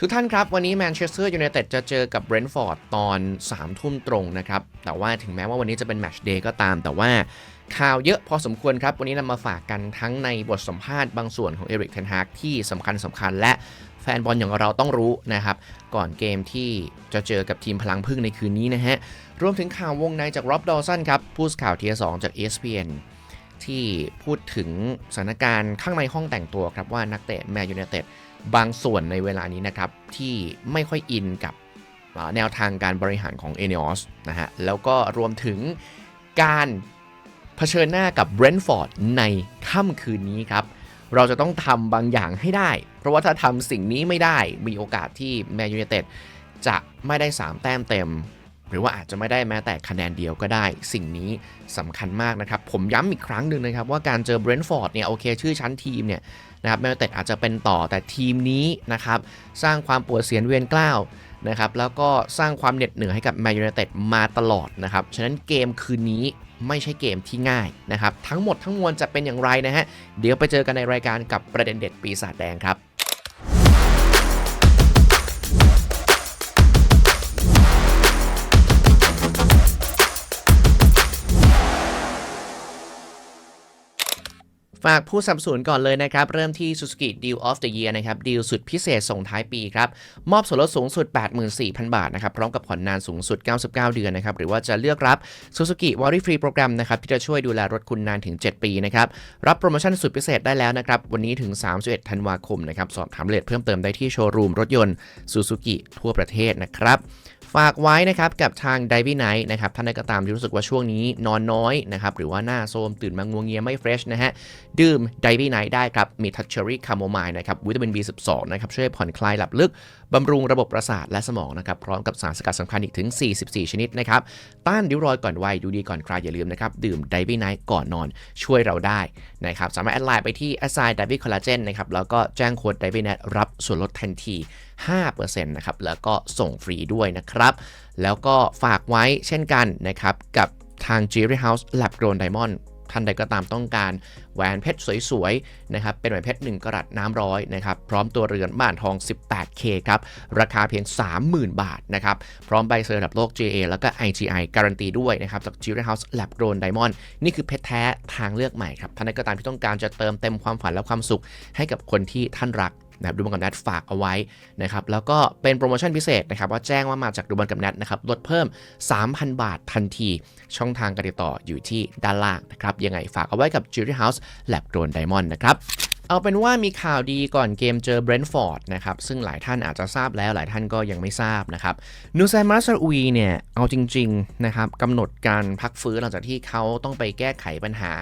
ทุกท่านครับ วันนี้แมนเชสเตอร์ยูไนเต็ดจะเจอกับเบรนท์ฟอร์ดตอน 3 ทุ่มตรงนะครับ แต่ว่าถึงแม้ว่าวันนี้จะเป็นแมตช์เดย์ก็ตาม แต่ว่าข่าวเยอะพอสมควรครับ วันนี้นำมาฝากกันทั้งในบทสัมภาษณ์บางส่วนของเอริกเทนฮากที่สำคัญสำคัญและแฟนบอลอย่างเราต้องรู้นะครับ ก่อนเกมที่จะเจอกับทีมพลังพึ่งในคืนนี้นะฮะ รวมถึงข่าววงในจากร็อบดอสันครับผู้สื่อข่าวเทียสองจาก ESPN ที่พูดถึงสถานการณ์ข้างในห้องแต่งตัวครับว่านักเตะแมนยูไนเต็ด บางส่วนในเวลานี้นะครับที่ไม่ค่อยอินกับแนวทางการบริหารของเอเนอสนะฮะแล้วก็รวมถึงการเผชิญหน้ากับเบรนท์ฟอร์ดในค่ำคืนนี้ครับ เราจะต้องทำบางอย่างให้ได้ เพราะว่าถ้าทำสิ่งนี้ไม่ได้มีโอกาสที่แมนยูไนเต็ดจะไม่ได้ 3 แต้มเต็ม หรือว่าอาจจะไม่ได้แม้แต่คะแนนเดียวก็ได้ สิ่งนี้สำคัญมากนะครับ ผมย้ำอีกครั้งหนึ่งนะครับ ว่าการเจอเบรนท์ฟอร์ดเนี่ยโอเค ชื่อชั้นทีมเนี่ย นะครับแมนยูไนเต็ดอาจจะเป็นต่อแต่ทีมนี้นะครับสร้างความปวดเสียนเวียนกล้าวนะครับแล้วก็สร้างความเหน็ดเหนื่อยให้กับแมนยูไนเต็ดมาตลอดนะครับฉะนั้นเกมคืนนี้ไม่ใช่เกมที่ง่ายนะครับทั้งหมดทั้งมวลจะเป็นอย่างไรนะฮะเดี๋ยวไปเจอกันในรายการกับประเด็นเด็ดปีศาจแดงครับ ฝากผู้สับสนก่อนเลยนะครับ เริ่มที่ Suzuki Deal of the Year นะครับดีลสุดพิเศษส่งท้ายปีครับ มอบส่วนลดสูงสุด 84,000 บาทนะครับ พร้อมกับผ่อนนานสูงสุด 99 เดือนนะครับ หรือว่าจะเลือกรับ Suzuki Worry Free โปรแกรมนะครับ ที่จะช่วยดูแลรถคุณนานถึง 7 ปีนะครับ รับโปรโมชั่นสุดพิเศษได้แล้วนะครับ วันนี้ถึง 31 ธันวาคมนะครับ สอบถามรายละเอียดเพิ่มเติมได้ที่โชว์รูมรถยนต์ Suzuki ทั่วประเทศนะครับ ฝากไว้นะครับกับทาง d i v y Night นะครับท่านใดก็ตามที่รู้สึกว่าช่วงนี้นอนน้อยนะครับหรือว่าหน้าโทรมตื่นมางวงเงียไม่เฟรชนะฮะดื่ม d i v y Night ได้ครับ มีทัชเชอรี่คาโมไมล์นะครับวิตามิน B12 นะครับช่วยผ่อนคลายหลับลึกบำรุงระบบประสาทและสมองนะครับพร้อมกับสารสกัดสำคัญอีกถึง 44 ชนิดนะครับต้านริ้วรอยก่อนวัยดูดีก่อนใครอย่าลืมนะครับดื่ม d i v y Night ก่อนนอนช่วยเราได้นะครับสามารถแอดไลน์ไปที่ a s s i g n d i v y Collagen นะครับแล้วก็แจ้งโค้ด d i v y Night รับส่วนลดทันที 5%นะครับ แล้วก็ส่งฟรีด้วยนะครับ แล้วก็ฝากไว้เช่นกันนะครับ กับทาง Jewelry House Lab Grown Diamond ท่านใดก็ตามต้องการแหวนเพชรสวยๆนะครับ เป็นแหวนเพชร 1กรัตน้ำร้อยนะครับ พร้อมตัวเรือนบ้านทอง 18K ครับ ราคาเพียง 30,000 บาทนะครับ พร้อมใบเซอร์ระดับโลก JA แล้วก็ IGI การันตีด้วยนะครับ จาก Jewelry House Lab Grown Diamond นี่คือเพชรแท้ทางเลือกใหม่ครับ ท่านใดก็ตามที่ต้องการจะเติมเต็มความฝันและความสุขให้กับคนที่ท่านรัก นะครับดูบอลกับแนทฝากเอาไว้นะครับแล้วก็เป็นโปรโมชั่นพิเศษนะครับว่าแจ้งว่ามาจากดูบอลกับแนทนะครับลดเพิ่ม 3,000 บาททันที ช่องทางการติดต่ออยู่ที่ด้านล่างนะครับยังไงฝากเอาไว้กับ Jury House Lab Grown Diamond นะครับ เอาเป็นว่ามีข่าวดีก่อนเกมเจอเบรนท์ฟอร์ดนะครับ ซึ่งหลายท่านอาจจะทราบแล้วหลายท่านก็ยังไม่ทราบนะครับนูไซมัสอุยเนี่ย เอาจริง ๆ นะครับกำหนดการพักฟื้นหลังจากที่เขาต้องไปแก้ไขปัญหา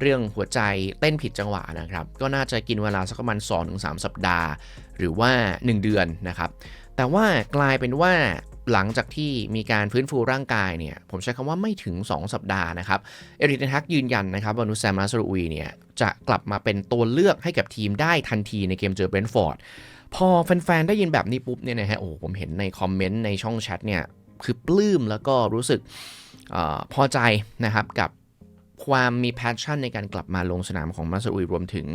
เรื่องหัวใจเต้นผิดจังหวะนะครับ ก็น่าจะกินเวลาสักประมาณ2-3 สัปดาห์ หรือว่า 1 เดือนนะครับแต่ว่ากลายเป็นว่า หลังจากที่มีการฟื้นฟูร่างกายเนี่ย ผมใช้คำว่าไม่ถึง 2 สัปดาห์นะครับ เอริกเทนฮักยืนยันนะครับว่านุสแซมมาสรูอุยเนี่ย จะกลับมาเป็นตัวเลือกให้กับทีมได้ทันทีในเกมเจอเบรนท์ฟอร์ด พอแฟนๆ ได้ยินแบบนี้ปุ๊บเนี่ยนะฮะ โอ้ผมเห็นในคอมเมนต์ในช่องแชทเนี่ย คือปลื้มแล้วก็รู้สึกอพอใจนะครับกับความมีแพชชั่นในการกลับมาลงสนามของมาสอุยรวมถึง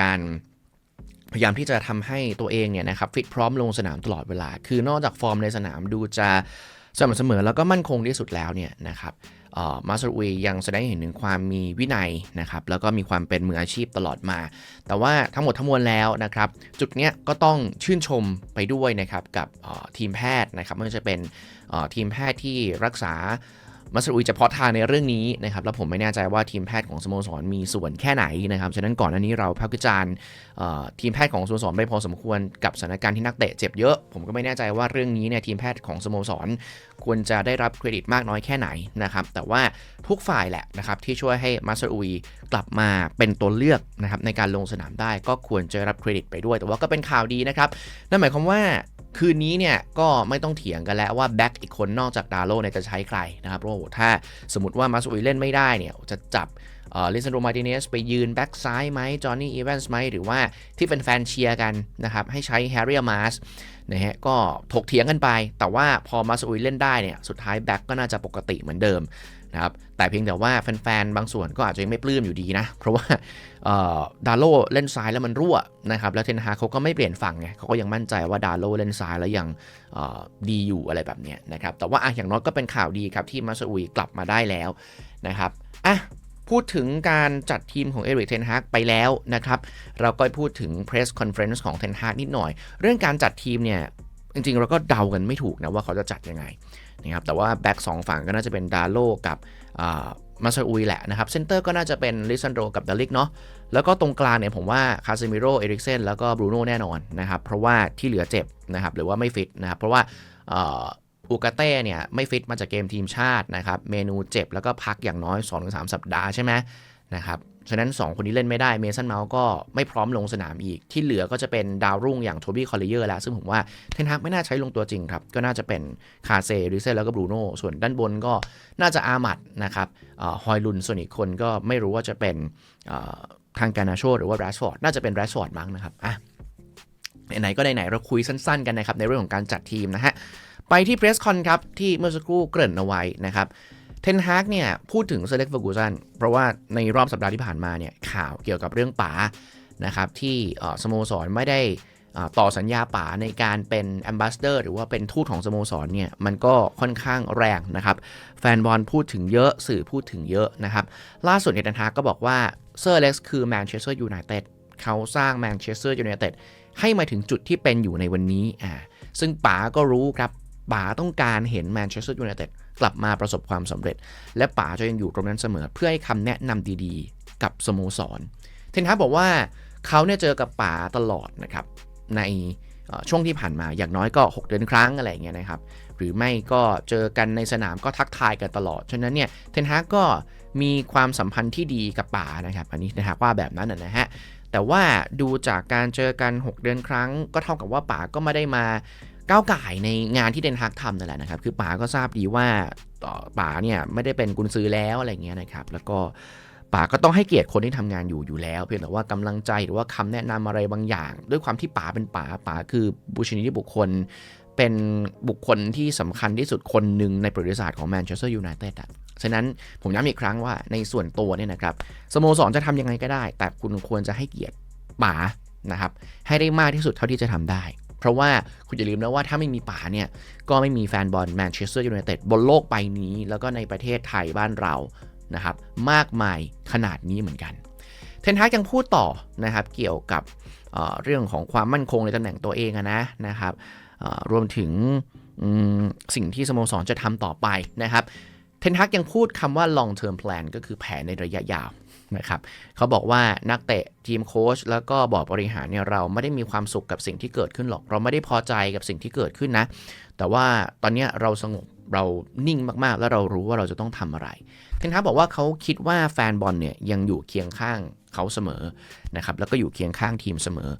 การ พยายามที่จะทำให้ตัวเองเนี่ยนะครับฟิตพร้อมลงสนามตลอดเวลา คือนอกจากฟอร์มในสนามดูจะสม่ำเสมอแล้วก็มั่นคงที่สุดแล้วเนี่ยนะครับมาสอุยยังแสดงให้เห็นถึงความมีวินัยนะครับแล้วก็มีความเป็นมืออาชีพตลอดมา แต่ว่าทั้งหมดทั้งมวลแล้วนะครับ จุดเนี้ยก็ต้องชื่นชมไปด้วยนะครับกับทีมแพทย์นะครับไม่ว่าจะเป็นทีมแพทย์ที่รักษา มัสอุยเฉพาะทางในเรื่องนี้นะครับแล้วผมไม่แน่ใจว่าทีมแพทย์ของสโมสรมีส่วนแค่ไหนนะครับฉะนั้นก่อนหน้านี้เราพักวิจารณ์ทีมแพทย์ของสโมสรไปพอสมควรกับสถานการณ์ที่นักเตะเจ็บเยอะ ผมก็ไม่แน่ใจว่าเรื่องนี้เนี่ยทีมแพทย์ของสโมสรควรจะได้รับเครดิตมากน้อยแค่ไหนนะครับแต่ว่าทุกฝ่ายแหละนะครับที่ช่วยให้มัสอุยกลับมาเป็นตัวเลือกนะครับในการลงสนามได้ก็ควรจะรับเครดิตไปด้วย แต่ว่าก็เป็นข่าวดีนะครับนั่นหมายความว่า คืนนี้เนี่ยก็ไม่ต้องเถียงกันแล้วว่าแบ็กอีกคนนอกจากดาโลเนี่ยจะใช้ใครนะครับเพราะถ้าสมมติว่ามาสุยเล่นไม่ได้เนี่ยจะจับลิซันโดมาติเนสไปยืนแบ็กซ้ายไหมจอห์นนี่อีแวนส์ไหมหรือว่าที่เป็นแฟนเชียร์กันนะครับให้ใช้แฮร์รี่มาสนะฮะก็ถกเถียงกันไป แต่ว่าพอมาสุยเล่นได้เนี่ยสุดท้ายแบ็กก็น่าจะปกติเหมือนเดิม นะครับแต่เพียงแต่ว่าแฟนๆ บางส่วนก็อาจจะยังไม่ปลื้มอยู่ดีนะ เพราะว่าดาโลเล่นซ้ายแล้วมันรั่วนะครับแล้วเทนฮาเขาก็ไม่เปลี่ยนฝั่งไงเขาก็ยังมั่นใจว่าดาโลเล่นซ้ายแล้วยังดีอยู่อะไรแบบเนี้ยนะครับแต่ว่าอย่างน้อยก็เป็นข่าวดีครับที่มาซาอุยกลับมาได้แล้วนะครับอะพูดถึงการจัดทีมของเอริกเทนฮากไปแล้วนะครับ เราก็พูดถึง press conference ของเทนฮากนิดหน่อย เรื่องการจัดทีมเนี่ย จริงๆ เราก็เดากันไม่ถูกนะว่าเขาจะจัดยังไงนะครับแต่ว่าแบ็กสองฝั่งก็น่าจะเป็นดาโลกับมาซาอุยแหละนะครับเซนเตอร์ก็น่าจะเป็นลิซันโดกับดาลิกเนาะแล้วก็ตรงกลางเนี่ยผมว่าคาซิมิโรเอริกเซนแล้วก็บรูโน่แน่นอนนะครับเพราะว่าที่เหลือเจ็บนะครับหรือว่าไม่ฟิตนะครับเพราะว่าอูกาเต้เนี่ยไม่ฟิตมาจากเกมทีมชาตินะครับเมนูเจ็บแล้วก็พักอย่างน้อย 2-3 สัปดาห์ใช่ไหมนะครับ ฉะนั้น 2 คนนี้เล่นไม่ได้เมสันเมาส์ก็ไม่พร้อมลงสนามอีก ที่เหลือก็จะเป็นดาวรุ่งอย่างโทบี้คอลเลเยอร์แล้ว ซึ่งผมว่าเทนฮากไม่น่าใช้ลงตัวจริงครับ ก็น่าจะเป็นคาเซริเซแล้วก็บรูโน่ส่วนด้านบนก็น่าจะอามัดนะครับฮอยลุนส่วนอีกคนก็ไม่รู้ว่าจะเป็นทางการนาโชหรือว่าแรชฟอร์ดน่าจะเป็นแรชฟอร์ดมั้งนะครับอะไหนๆก็ไหนๆเราคุยสั้นๆ กันนะครับในเรื่องของการจัดทีมนะฮะไปที่เพรสคอนครับที่เมื่อสักครู่เกริ่นเอาไว้นะครับ เทนฮากเนี่ยพูดถึงเซเล็กเฟอร์กูสันเพราะว่าในรอบสัปดาห์ที่ผ่านมาเนี่ยข่าวเกี่ยวกับเรื่องป๋านะครับที่สโมสรไม่ได้ต่อสัญญาป๋าในการเป็นแอมบาสเดอร์หรือว่าเป็นทูตของสโมสรเนี่ยมันก็ค่อนข้างแรงนะครับ แฟนบอลพูดถึงเยอะสื่อพูดถึงเยอะนะครับ ล่าสุดเทนฮากก็บอกว่าเซอร์เล็กซ์คือแมนเชสเตอร์ยูไนเต็ดเขาสร้างแมนเชสเตอร์ยูไนเต็ดให้มาถึงจุดที่เป็นอยู่ในวันนี้อ่าซึ่งป๋าก็รู้ครับป๋าต้องการเห็นแมนเชสเตอร์ยูไนเต็ด กลับมาประสบความสำเร็จ และป๋าจะยังอยู่ตรงนั้นเสมอ เพื่อให้คำแนะนำดีๆ กับสโมสร เทนฮากบอกว่าเขาเนี่ยเจอกับป๋าตลอดนะครับในช่วงที่ผ่านมาอย่างน้อยก็ 6 เดือนครั้งอะไรเงี้ยนะครับ หรือไม่ก็เจอกันในสนามก็ทักทายกันตลอด ฉะนั้นเนี่ยเทนฮากก็มีความสัมพันธ์ที่ดีกับป๋านะครับ อันนี้เทนฮากว่าแบบนั้นนะฮะแต่ว่าดูจากการเจอกัน 6 เดือนครั้ง ก็เท่ากับว่าป๋าก็ไม่ได้มา ก้าวไก่ในงานที่เดนฮากทำนั่นแหละนะครับ คือป๋าก็ทราบดีว่าป๋าเนี่ยไม่ได้เป็นกุญซือแล้วอะไรเงี้ยนะครับ แล้วก็ป๋าก็ต้องให้เกียรติคนที่ทำงานอยู่อยู่แล้ว เพียงแต่ว่ากำลังใจหรือว่าคำแนะนำอะไรบางอย่าง ด้วยความที่ป๋าเป็นป๋าป๋าคือบุชนีที่บุคคล เป็นบุคคลที่สำคัญที่สุดคนหนึ่งในประวัติศาสตร์ของแมนเชสเตอร์ยูไนเต็ดอะฉะนั้นผมย้ำอีกครั้งว่าในส่วนตัวเนี่ยนะครับสโมสรจะทำยังไงก็ได้ แต่คุณควรจะให้เกียรติป๋านะครับให้ได้มากที่สุดเท่าที่จะทำได้ เพราะว่าคุณอย่าลืมนะว่าถ้าไม่มีป๋าเนี่ย ก็ไม่มีแฟนบอลแมนเชสเตอร์ยูไนเต็ดบนโลกใบนี้ แล้วก็ในประเทศไทยบ้านเรานะครับมากมายขนาดนี้เหมือนกัน เทนฮากยังพูดต่อนะครับเกี่ยวกับเเรื่องของความมั่นคงในตำแหน่งตัวเองนะนะครับรวมถึงสิ่งที่สโมสรจะทำต่อไปนะครับเทนฮักยังพูดคำว่า long term plan ก็คือแผนในระยะยาว นะครับเขาบอกว่านักเตะทีมโค้ชแล้วก็บอร์ดบริหารเนี่ยเราไม่ได้มีความสุขกับสิ่งที่เกิดขึ้นหรอก เราไม่ได้พอใจกับสิ่งที่เกิดขึ้นนะ แต่ว่าตอนนี้เราสงบเรานิ่งมากๆ แล้วเรารู้ว่าเราจะต้องทำอะไรเทนฮาบอกว่าเขาคิดว่าแฟนบอลเนี่ยยังอยู่เคียงข้างเขาเสมอนะครับแล้วก็อยู่เคียงข้างทีมเสมอ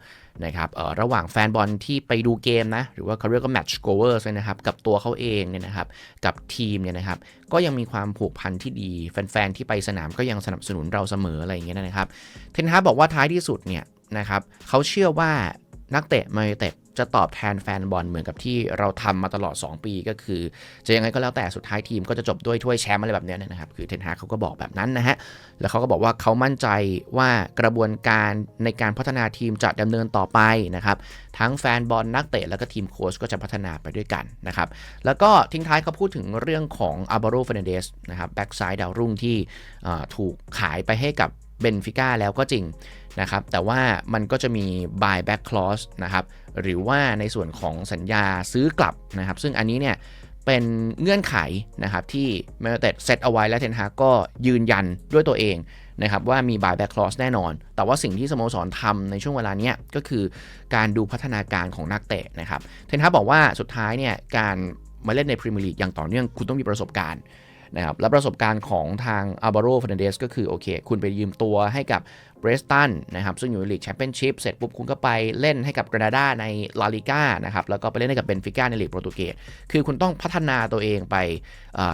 นะครับระหว่างแฟนบอลที่ไปดูเกมนะ หรือว่าเขาเรียกว่าแมตช์โกเวอร์นะครับ กับตัวเขาเองเนี่ยนะครับ กับทีมเนี่ยนะครับ ก็ยังมีความผูกพันที่ดี แฟนๆ ที่ไปสนามก็ยังสนับสนุนเราเสมออะไรอย่างเงี้ยนะครับ เทนฮาบอกว่าท้ายที่สุดเนี่ยนะครับ เขาเชื่อว่านักเตะมาเตะ จะตอบแทนแฟนบอลเหมือนกับที่เราทำมาตลอด 2 ปีก็คือ จะยังไงก็แล้วแต่สุดท้ายทีมก็จะจบด้วยถ้วยแชมป์อะไรแบบนี้นะครับ คือเทนฮาเขาก็บอกแบบนั้นนะฮะ แล้วเขาก็บอกว่าเขามั่นใจว่ากระบวนการในการพัฒนาทีมจะดำเนินต่อไปนะครับ ทั้งแฟนบอลนักเตะแล้วก็ทีมโค้ชก็จะพัฒนาไปด้วยกันนะครับ แล้วก็ทิ้งท้ายเขาพูดถึงเรื่องของอาบาโรเฟนเดสนะครับแบ็กซ้ายดาวรุ่งที่ถูกขายไปให้กับเบนฟิก้าแล้วก็จริง นะครับแต่ว่ามันก็จะมี buyback clause นะครับหรือว่าในส่วนของสัญญาซื้อกลับนะครับ ซึ่งอันนี้เนี่ยเป็นเงื่อนไขนะครับที่เมลเต็ดเซตเอาไว้และเทนฮากก็ยืนยันด้วยตัวเองนะครับว่ามี buyback clause แน่นอน แต่ว่าสิ่งที่สโมสรทำในช่วงเวลานี้ก็คือการดูพัฒนาการของนักเตะนะครับเทนฮาบอกว่าสุดท้ายเนี่ยการมาเล่นในพรีเมียร์ลีกอย่างต่อเนื่องคุณต้องมีประสบการณ์นะครับและประสบการณ์ของทางอัลบาโรฟ r นเดสก็คือโอเค คุณไปยืมตัวให้กับ เบรสตันนะครับซึ่งอยู่ในลีกแชมเปี้ยนชิพเสร็จปุ๊บคุณก็ไปเล่นให้กับกรานาดาในลาลิก้านะครับแล้วก็ไปเล่นให้กับเบนฟิก้าในลีกโปรตุเกสคือคุณต้องพัฒนาตัวเองไป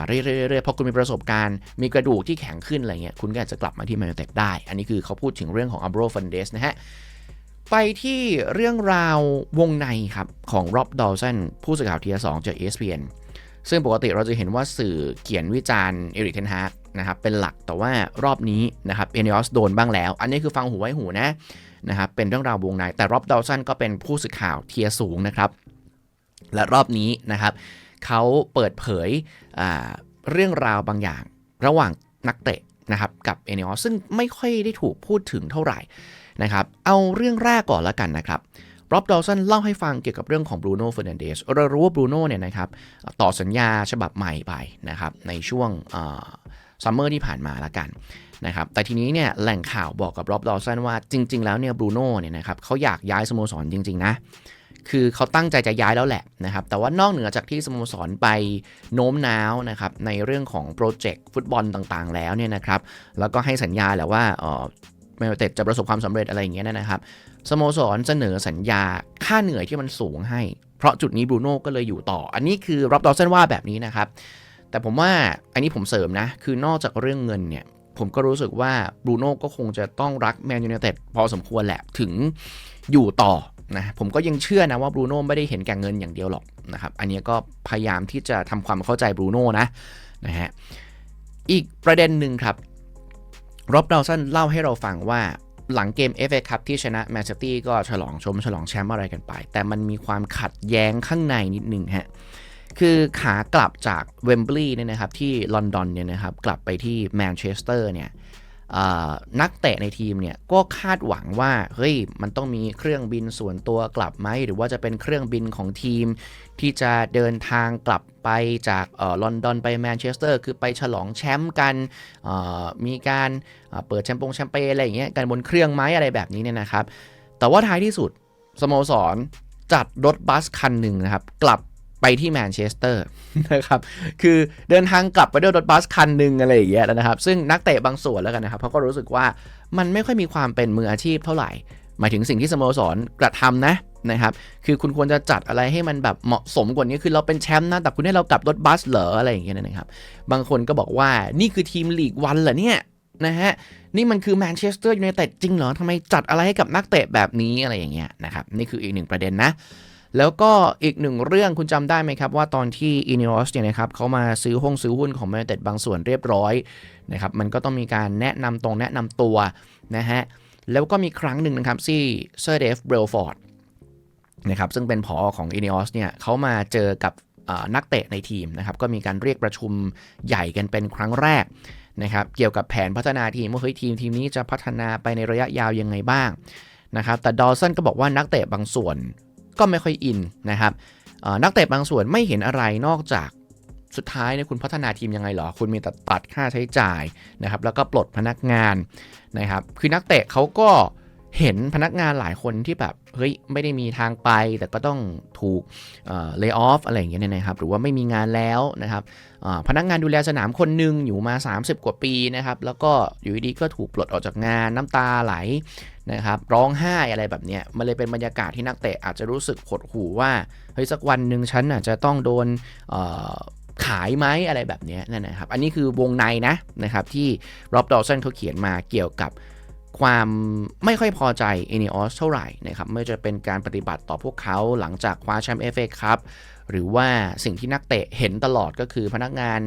เรื่อยๆพอคุณมีประสบการณ์ มีกระดูกที่แข็งขึ้นอะไรเงี้ยคุณก็อาจจะกลับมาที่แมนยูเต็ดได้ อันนี้คือเขาพูดถึงเรื่องของอับโรฟันเดสนะฮะไปที่เรื่องราววงในครับของร็อบดอลสันผู้สื่อข่าวทีสองจาก ESPN ซึ่งปกติเราจะเห็นว่าสื่อเขียนวิจารณ์เอริกเทนฮาก นะครับเป็นหลักแต่ว่ารอบนี้นะครับเอเนอสโดนบ้างแล้ว อันนี้คือฟังหูไว้หูนะนะครับเป็นเรื่องราววงในแต่รอบดอลสันก็เป็นผู้สื่อข่าวเทียสูงนะครับ และรอบนี้นะครับเขาเปิดเผยเรื่องราวบางอย่างระหว่างนักเตะนะครับกับเอเนอสซึ่งไม่ค่อยได้ถูกพูดถึงเท่าไหร่นะครับเอาเรื่องแรกก่อนแล้วกันนะครับรอบดอลสันเล่าให้ฟังเกี่ยวกับเรื่องของบรูโน่เฟอร์นันเดสเรารู้ว่าบรูโน่เนี่ยนะครับต่อสัญญาฉบับใหม่ไปนะครับในช่วง ซัมเมอร์ที่ผ่านมาละกันนะครับแต่ทีนี้เนี่ยแหล่งข่าวบอกกับรอบดอสันว่าจริง ๆ แล้วเนี่ยบรูโน่เนี่ยนะครับเขาอยากย้ายสโมสรจริง ๆ นะ คือเขาตั้งใจจะย้ายแล้วแหละนะครับแต่ว่านอกเหนือจากที่สโมสรไปโน้มน้าวนะครับในเรื่องของโปรเจกต์ฟุตบอลต่างๆ แล้วเนี่ยนะครับแล้วก็ให้สัญญาแหละว่าเออแมนเต็ดจะประสบความสำเร็จอะไรอย่างเงี้ยนะครับสโมสรเสนอสัญญาค่าเหนื่อยที่มันสูงให้ เพราะจุดนี้บรูโน่ก็เลยอยู่ต่อ อันนี้คือรับดอเซนว่าแบบนี้นะครับ แต่ผมว่าอันนี้ผมเสริมนะ คือนอกจากเรื่องเงินเนี่ยผมก็รู้สึกว่าบรูโน่ก็คงจะต้องรักแมนยูไนเต็ดพอสมควรแหละถึงอยู่ต่อนะผมก็ยังเชื่อนะว่าบรูโน่ไม่ได้เห็นแก่เงินอย่างเดียวหรอกนะครับอันนี้ก็พยายามที่จะทำความเข้าใจบรูโน่นะนะฮะอีกประเด็นหนึ่งครับรอบดาวสันเล่าให้เราฟังว่าหลังเกม FA Cup ที่ชนะแมนเชสเตอร์ก็ฉลองชมฉลองแชมป์อะไรกันไป แต่มันมีความขัดแย้งข้างในนิดนึงฮะ คือขากลับจากเวมบลีย์เนี่ยนะครับที่ลอนดอนเนี่ยนะครับกลับไปที่แมนเชสเตอร์เนี่ยนักเตะในทีมเนี่ยก็คาดหวังว่าเฮ้ยมันต้องมีเครื่องบินส่วนตัวกลับไหมหรือว่าจะเป็นเครื่องบินของทีม ที่จะเดินทางกลับไปจากลอนดอนไปแมนเชสเตอร์คือไปฉลองแชมป์กันมีการเปิดแชมปงแชมเปญอะไรอย่างเงี้ยกันบนเครื่องไม้อะไรแบบนี้เนี่ยนะครับ แต่ว่าท้ายที่สุดสโมสรจัดรถบัสคันหนึ่งนะครับ กลับ ไปที่แมนเชสเตอร์นะครับ คือเดินทางกลับไปด้วยรถบัสคันหนึ่งอะไรอย่างเงี้ยนะครับ ซึ่งนักเตะบางส่วนแล้วกันนะครับเขาก็รู้สึกว่ามันไม่ค่อยมีความเป็นมืออาชีพเท่าไหร่ หมายถึงสิ่งที่สโมสรกระทำนะนะครับ คือคุณควรจะจัดอะไรให้มันแบบเหมาะสมกว่านี้ คือเราเป็นแชมป์นะ แต่คุณให้เรากลับรถบัสเหรออะไรอย่างเงี้ยนะครับ บางคนก็บอกว่านี่คือทีมลีกวันเหรอเนี่ยนะฮะนี่มันคือแมนเชสเตอร์ยูไนเต็ดจริงเหรอทำไมจัดอะไรให้กับนักเตะแบบนี้อะไรอย่างเงี้ยนะครับนี่คืออีกหนึ่งประเด็นนะ แล้วก็อีกหนึ่งเรื่องคุณจำได้ไหมครับ ว่าตอนที่อินิออสเนี่ยนะครับเขามาซื้อห้องซื้อหุ้นของแมนเต็ดบางส่วนเรียบร้อยนะครับมันก็ต้องมีการแนะนำตรงแนะนำตัวนะฮะแล้วก็มีครั้งหนึ่งนะครับที่เซอร์เดฟเบลฟอร์ดนะครับซึ่งเป็นผอของอินิออสเนี่ยเขามาเจอกับนักเตะในทีมนะครับก็มีการเรียกประชุมใหญ่กันเป็นครั้งแรกนะครับเกี่ยวกับแผนพัฒนาทีมว่าเฮ้ยทีมทีมนี้จะพัฒนาไปในระยะยาวยังไงบ้างนะครับแต่ดอลสันก็บอกว่านักเตะบางส่วน ก็ไม่ค่อยอินนะครับนักเตะบางส่วนไม่เห็นอะไรนอกจากสุดท้ายเนี่ยคุณพัฒนาทีมยังไงหรอ คุณมีแต่ตัดค่าใช้จ่ายนะครับ แล้วก็ปลดพนักงานนะครับ คือนักเตะเขาก็ เห็นพนักงานหลายคนที่แบบเฮ้ยไม่ได้มีทางไป แต่ก็ต้องถูกเลิกออฟอะไรอย่างเงี้ยนะครับหรือว่าไม่มีงานแล้วนะครับพนักงานดูแลสนามคนหนึ่งอยู่มา 30 กว่าปีนะครับแล้วก็อยู่ดีก็ถูกปลดออกจากงานน้ำตาไหลนะครับร้องไห้อะไรแบบเนี้ยมันเลยเป็นบรรยากาศที่นักเตะอาจจะรู้สึกหดหู่ว่าเฮ้ยสักวันหนึ่งฉันอาจจะต้องโดนขายไหมอะไรแบบนี้นั่นนะครับ อันนี้คือวงในนะนะครับที่ร็อบดอลสันเขาเขียนมาเกี่ยวกับ ความไม่ค่อยพอใจเอเนอสเท่าไหร่นะครับไม่จะเป็นการปฏิบัติต่อพวกเขาหลังจากคว้าแชมป์เอฟเอครับหรือว่าสิ่งที่นักเตะเห็นตลอดก็คือพนักงาน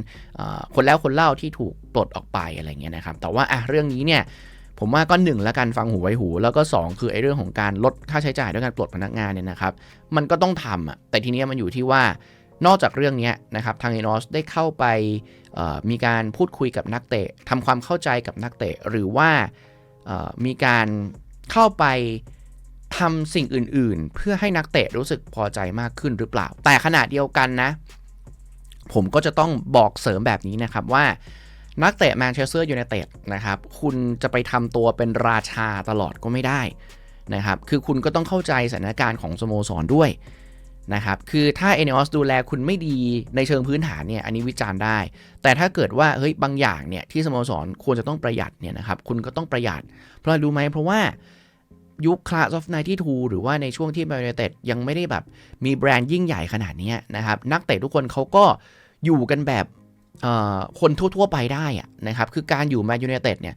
คนแล้วคนเล่าที่ถูกปลดออกไปอะไรเงี้ยนะครับ แต่ว่าอะเรื่องนี้เนี่ยผมว่าก็หนึ่งแล้วกันฟังหูไว้หู แล้วก็ 2 คือไอ้เรื่องของการลดค่าใช้จ่ายด้วยการปลดพนักงานเนี่ยนะครับ มันก็ต้องทำอะแต่ทีนี้มันอยู่ที่ว่านอกจากเรื่องนี้นะครับทางเอินอสได้เข้าไปมีการพูดคุยกับนักเตะทำความเข้าใจกับนักเตะ หรือว่า มีการเข้าไปทำสิ่งอื่นๆ เพื่อให้นักเตะรู้สึกพอใจมากขึ้นหรือเปล่า แต่ขณะเดียวกันนะ ผมก็จะต้องบอกเสริมแบบนี้นะครับว่านักเตะแมนเชสเตอร์ยูไนเต็ดนะครับ คุณจะไปทำตัวเป็นราชาตลอดก็ไม่ได้นะครับ คือคุณก็ต้องเข้าใจสถานการณ์ของสโมสรด้วย นะครับ คือถ้าเอเนอสดูแลคุณไม่ดีในเชิงพื้นฐานเนี่ย อันนี้วิจารณ์ได้ แต่ถ้าเกิดว่า เฮ้ย บางอย่างเนี่ย ที่สโมสรควรจะต้องประหยัดเนี่ยนะครับ คุณก็ต้องประหยัด เพราะรู้ไหม เพราะว่ายุคคลาสออฟไนที่ทูหรือว่าในช่วงที่แมนยูไนเต็ดยังไม่ได้แบบมีแบรนด์ยิ่งใหญ่ขนาดนี้นะครับ นักเตะทุกคนเขาก็อยู่กันแบบคนทั่วๆไปได้อะนะครับ คือการอยู่แมนยูไนเต็ดเนี่ย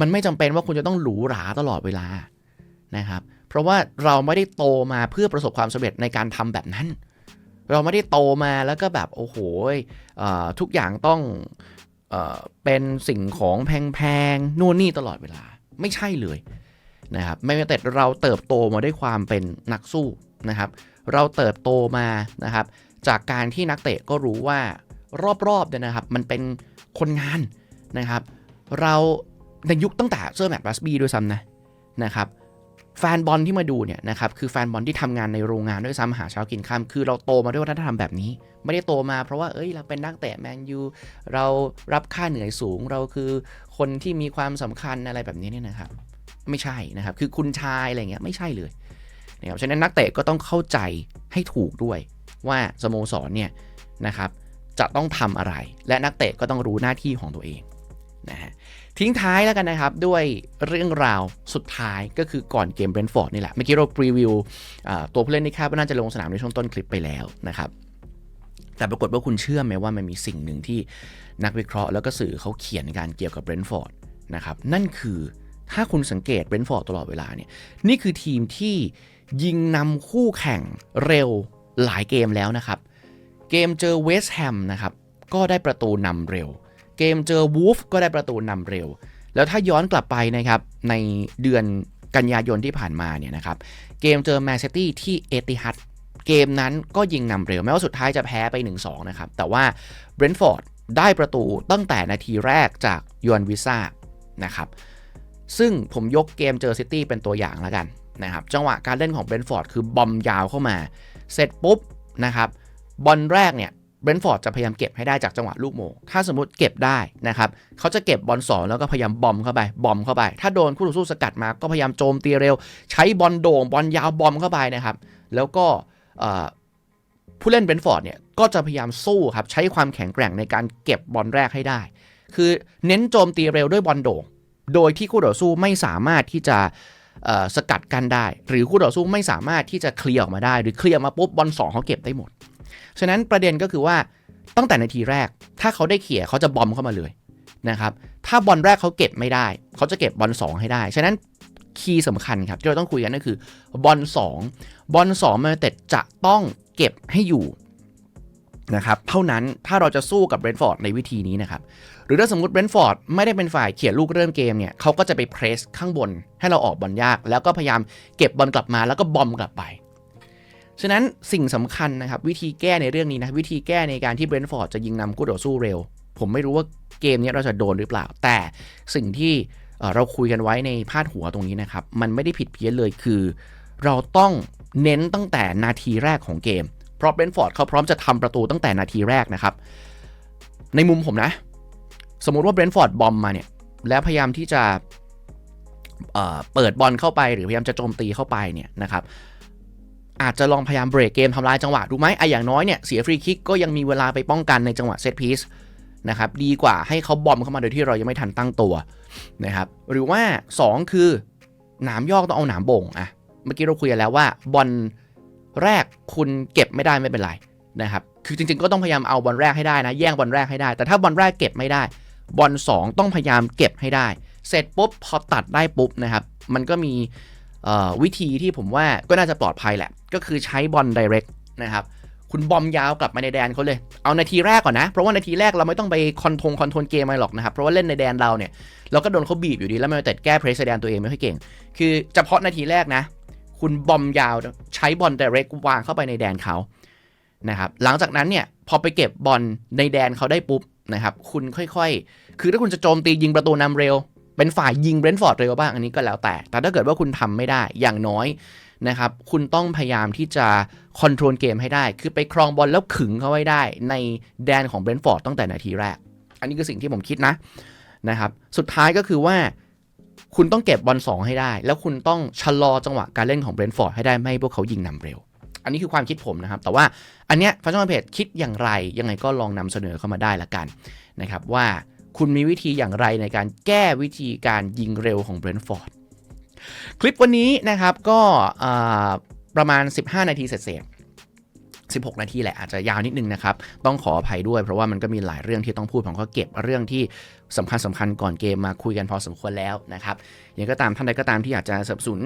มันไม่จำเป็นว่าคุณจะต้องหรูหราตลอดเวลานะครับ เพราะว่าเราไม่ได้โตมาเพื่อประสบความสำเร็จในการทำแบบนั้น เราไม่ได้โตมาแล้วก็แบบโอ้โหทุกอย่างต้องเอเป็นสิ่งของแพงๆนู่นนี่ตลอดเวลาไม่ใช่เลยนะครับไม่แต่เราเติบโตมาด้วยความเป็นนักสู้นะครับ เราเติบโตมานะครับ จากการที่นักเตะก็รู้ว่ารอบๆเนี่ยนะครับ มันเป็นคนงานนะครับ เราในยุคตั้งแต่เซอร์แมตต์บัสบี้ด้วยซ้ำนะนะครับ แฟนบอลที่มาดูเนี่ยนะครับคือแฟนบอลที่ทำงานในโรงงานด้วยซ้ำหาเช้ากินข้ามคือเราโตมาด้วยวัฒนธรรมแบบนี้ ไม่ได้โตมาเพราะว่าเอ้ยเราเป็นนักเตะแมนยูเรารับค่าเหนื่อยสูงเราคือคนที่มีความสำคัญอะไรแบบนี้เนี่ยนะครับ ไม่ใช่นะครับคือคุณชายอะไรเงี้ยไม่ใช่เลยนะครับฉะนั้นนักเตะก็ต้องเข้าใจให้ถูกด้วยว่าสโมสรเนี่ยนะครับจะต้องทำอะไร และนักเตะก็ต้องรู้หน้าที่ของตัวเอง นะฮะทิ้งท้ายแล้วกันนะครับ ด้วยเรื่องราวสุดท้ายก็คือก่อนเกมเบรนท์ฟอร์ดนี่แหละ เมื่อกี้เราพรีวิวตัวผู้เล่นที่คาดว่าน่าจะลงสนามในช่วงต้นคลิปไปแล้วนะครับ แต่ปรากฏว่าคุณเชื่อไหมว่ามันมีสิ่งหนึ่งที่นักวิเคราะห์แล้วก็สื่อเขาเขียนการเกี่ยวกับเบรนท์ฟอร์ดนะครับนั่นคือถ้าคุณสังเกตเบรนท์ฟอร์ดตลอดเวลาเนี่ยนี่คือทีมที่ยิงนำคู่แข่งเร็วหลายเกมแล้วนะครับ เกมเจอเวสต์แฮมนะครับก็ได้ประตูนำเร็ว เกมเจอวูฟก็ได้ประตูนำเร็ว แล้วถ้าย้อนกลับไปนะครับในเดือนกันยายนที่ผ่านมาเนี่ยนะครับเกมเจอแมนซิตี้ที่เอติฮัดเกมนั้นก็ยิงนำเร็วแม้ว่าสุดท้ายจะแพ้ไป 1-2 นะครับ แต่ว่าเบรนท์ฟอร์ดได้ประตูตั้งแต่นาทีแรกจากยอนวิซ่านะครับซึ่งผมยกเกมเจอซิตี้เป็นตัวอย่างแล้วกันนะครับจังหวะการเล่นของเบรนท์ฟอร์ดคือบอมยาวเข้ามา เสร็จปุ๊บนะครับบอลแรกเนี่ย เบรนท์ฟอร์ดจะพยายามเก็บให้ได้จากจังหวะลูกโมงถ้าสมมติเก็บได้นะครับเขาจะเก็บบอลสองแล้วก็พยายามบอมเข้าไป บอมเข้าไป ถ้าโดนคู่ต่อสู้สกัดมาก็พยายามโจมตีเร็ว ใช้บอลโด่งบอลยาวบอมเข้าไปนะครับแล้วก็ผู้เล่นเบรนท์ฟอร์ดเนี่ยก็จะพยายามสู้ครับใช้ความแข็งแกร่งในการเก็บบอลแรกให้ได้ คือเน้นโจมตีเร็วด้วยบอลโด่งโดยที่คู่ต่อสู้ไม่สามารถที่จะสกัดกันได้ หรือคู่ต่อสู้ไม่สามารถที่จะเคลียร์ออกมาได้ หรือเคลียร์มาปุ๊บบอลสองเขาเก็บได้หมด ฉะนั้นประเด็นก็คือว่าตั้งแต่นาทีแรก ถ้าเขาได้เขี่ยเขาจะบอมเข้ามาเลยนะครับ ถ้าบอลแรกเขาเก็บไม่ได้ เขาจะเก็บบอล2 ให้ได้ ฉะนั้นคีย์สำคัญครับที่เราต้องคุยกันก็คือบอล2บอล2มาเต็ดจะต้องเก็บให้อยู่นะครับเท่านั้นถ้าเราจะสู้กับเบรนฟอร์ดในวิธีนี้นะครับ หรือถ้าสมมติเบรนฟอร์ดไม่ได้เป็นฝ่ายเขี่ยลูกเริ่มเกมเนี่ยเขาก็จะไปเพรสข้างบนให้เราออกบอลยาก แล้วก็พยายามเก็บบอลกลับมาแล้วก็บอมกลับไป ฉะนั้นสิ่งสำคัญนะครับ วิธีแก้ในเรื่องนี้นะ วิธีแก้ในการที่เบรนท์ฟอร์ดจะยิงนำคู่ต่อสู้เร็ว ผมไม่รู้ว่าเกมนี้เราจะโดนหรือเปล่า แต่สิ่งที่เราคุยกันไว้ในพาดหัวตรงนี้นะครับ มันไม่ได้ผิดเพี้ยนเลยคือ เราต้องเน้นตั้งแต่นาทีแรกของเกม เพราะเบรนท์ฟอร์ดเขาพร้อมจะทำประตูตั้งแต่นาทีแรกนะครับ ในมุมผมนะ สมมุติว่าเบรนท์ฟอร์ดบอมมาเนี่ยแล้วพยายามที่จะเเปิดบอลเข้าไปหรือพยายามจะโจมตีเข้าไปเนี่ยนะครับ อาจจะลองพยายามเบรกเกมทำลายจังหวะดูไหมไอ้อย่างน้อยเนี่ยเสียฟรีคิกก็ยังมีเวลาไปป้องกันในจังหวะเซตพีซนะครับดีกว่าให้เขาบอมเข้ามาโดยที่เรายังไม่ทันตั้งตัวนะครับหรือว่า 2 คือหนามยอกต้องเอาหนามบ่งอะเมื่อกี้เราคุยกันแล้วว่าบอลแรกคุณเก็บไม่ได้ไม่เป็นไรนะครับคือจริงๆก็ต้องพยายามเอาบอลแรกให้ได้นะ แย่งบอลแรกให้ได้ แต่ถ้าบอลแรกเก็บไม่ได้ บอล2ต้องพยายามเก็บให้ได้ เสร็จปุ๊บพอตัดได้ปุ๊บนะครับมันก็มี วิธีที่ผมว่าก็น่าจะปลอดภัยแหละ ก็คือใช้บอล direct นะครับคุณบอมยาวกลับมาในแดนเขาเลย เอานาทีแรกก่อนนะ เพราะว่านาทีแรกเราไม่ต้องไปคอนโทงคอนโทรลเกมอะไรหรอกนะครับ เพราะว่าเล่นในแดนเราเนี่ย เราก็โดนเขาบีบอยู่ดี แล้วมันแต่แก้เพรสแดนตัวเองไม่ค่อยเก่ง คือเฉพาะนาทีแรกนะ คุณบอมยาวใช้บอล direct วางเข้าไปในแดนเขานะครับ หลังจากนั้นเนี่ยพอไปเก็บบอลในแดนเขาได้ปุ๊บนะครับ คุณค่อยๆ คือถ้าคุณจะโจมตียิงประตูนำเร็ว เป็นฝ่ายยิงเบรนท์ฟอร์ดเร็วบ้างอันนี้ก็แล้วแต่ แต่ถ้าเกิดว่าคุณทำไม่ได้อย่างน้อยนะครับ คุณต้องพยายามที่จะคอนโทรลเกมให้ได้ คือไปครองบอลแล้วขึงเขาไว้ได้ ในแดนของเบรนท์ฟอร์ดตั้งแต่นาทีแรก อันนี้คือสิ่งที่ผมคิดนะนะครับ สุดท้ายก็คือว่าคุณต้องเก็บบอล2ให้ได้ แล้วคุณต้องชะลอจังหวะการเล่นของเบรนท์ฟอร์ดให้ได้ไม่ให้พวกเขายิงนำเร็ว อันนี้คือความคิดผมนะครับ แต่ว่าอันเนี้ยฟังก์เพจคิดอย่างไร ยังไงก็ลองนำเสนอเข้ามาได้ละกันนะครับว่า คุณมีวิธีอย่างไรในการแก้วิธีการยิงเร็วของเบรนท์ฟอร์ดคลิปวันนี้นะครับก็ประมาณ 15 นาทีเสร็จ16 นาทีแหละอาจจะยาวนิดนึงนะครับ ต้องขออภัยด้วยเพราะว่ามันก็มีหลายเรื่องที่ต้องพูดผมก็เก็บเรื่องที่ สำคัญสำคัญก่อนเกมมาคุยกันพอสมควรแล้วนะครับยังก็ตามท่านใดก็ตามที่อยากจะสนับสนุน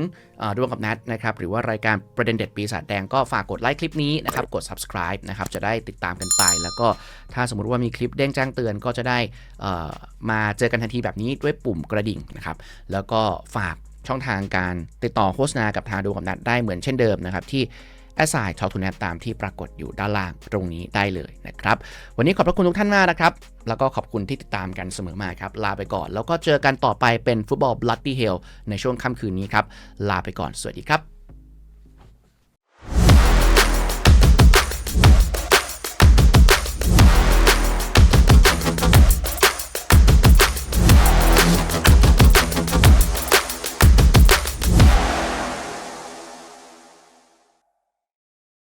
ร่วมกับนัดนะครับหรือว่ารายการประเด็นเด็ดปีศาจแดงก็ฝากกดไลค์คลิปนี้นะครับกด subscribe นะครับจะได้ติดตามกันไป แล้วก็ถ้าสมมุติว่ามีคลิปเด้งแจ้งเตือนก็จะได้อ่อมาเจอกันทันทีแบบนี้ด้วยปุ่มกระดิ่งนะครับแล้วก็ฝากช่องทางการติดต่อโฆษณากับทางดูกับนัดได้เหมือนเช่นเดิมนะครับที่ แอสไซน์ทอทูเนตตามที่ปรากฏอยู่ด้านล่างตรงนี้ได้เลยนะครับ วันนี้ขอบพระคุณทุกท่านมากนะครับ แล้วก็ขอบคุณที่ติดตามกันเสมอมาครับ ลาไปก่อน แล้วก็เจอกันต่อไปเป็นฟุตบอล Bloody Hell ในช่วงค่ำคืนนี้ครับ ลาไปก่อน สวัสดีครับ